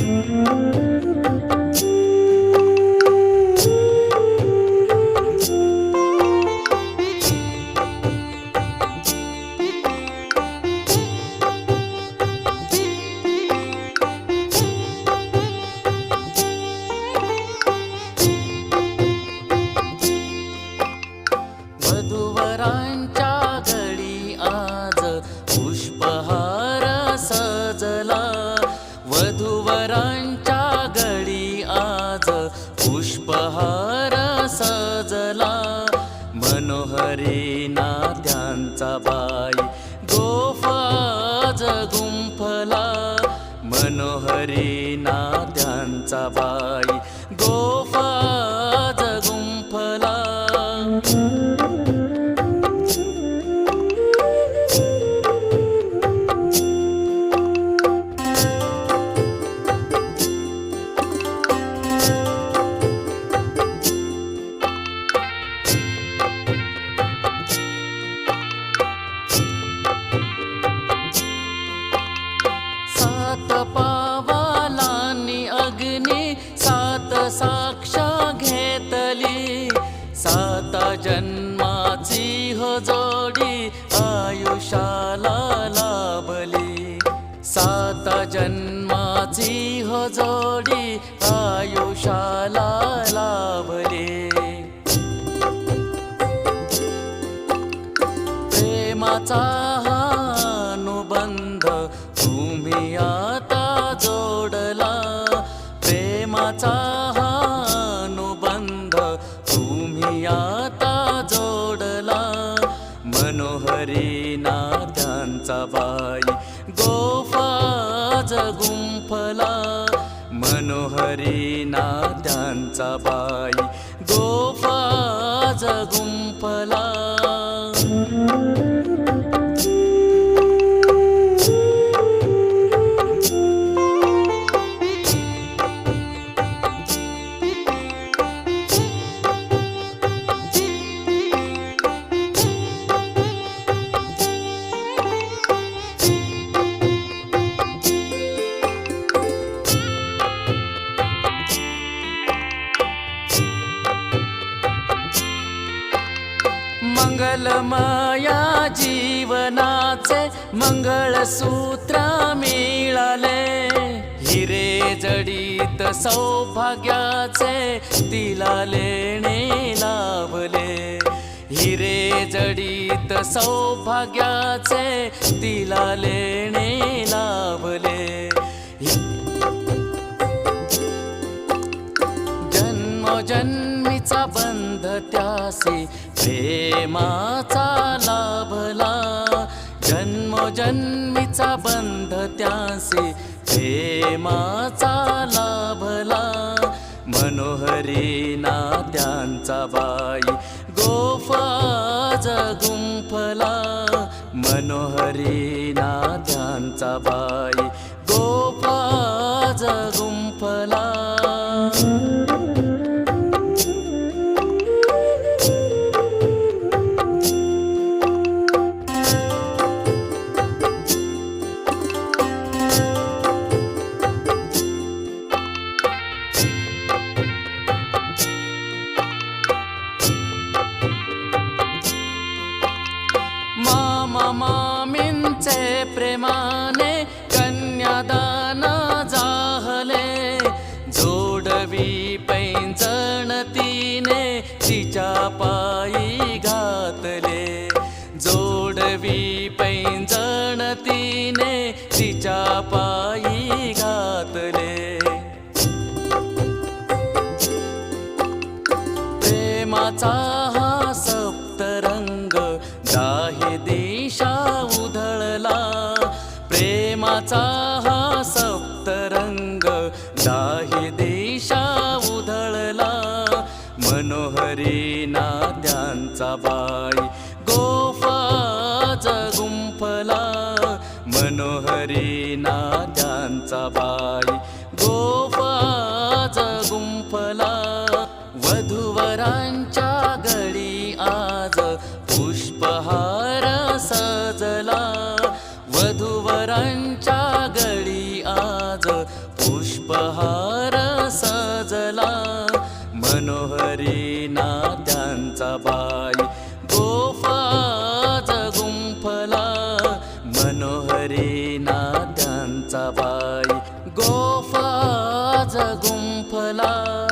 Música बाई गोफाज गुंफला मनोहरी नात्यांचा बाई गोफाज गुंफला हो जोडी आयुष्याला लाभली. सात जन्माची हो जोडी आयुष्याला लाभली. प्रेमाचा हा अनुबंध तुम्ही आता मनोहरी नात्यांचा बाई गोफाज गुंफला. मनोहरी नात्यांचा बाई गोफाज गुंफला. मंगलमया जीवनाचे मंगळसूत्र मिळाले. हिरे जडीत सौभाग्याचे तिला लेणे लाभले. हिरे जडीत सौभाग्याचे तिला लेणे त्यासी प्रेमाचा लाभला जन्मोजन्मीचा बंध त्यासी प्रेमाचा लाभला मनोहरी नात्यांचा बाई गोफाज गुंफला. मनोहरी नात्यांचा बाई जोडवी पैंजण तिने तिच्या पायी घातले. प्रेमाचा व्यापला मनोहरी नात्यांचा बाई. गोपा गुंफला वधूवरांच्या गळी आज पुष्पहार सजला. वधूवरांच्या गळी आज पुष्पहार सजला. मनोहरी वरे ना त्यांचा बाई गोफा गुंफला.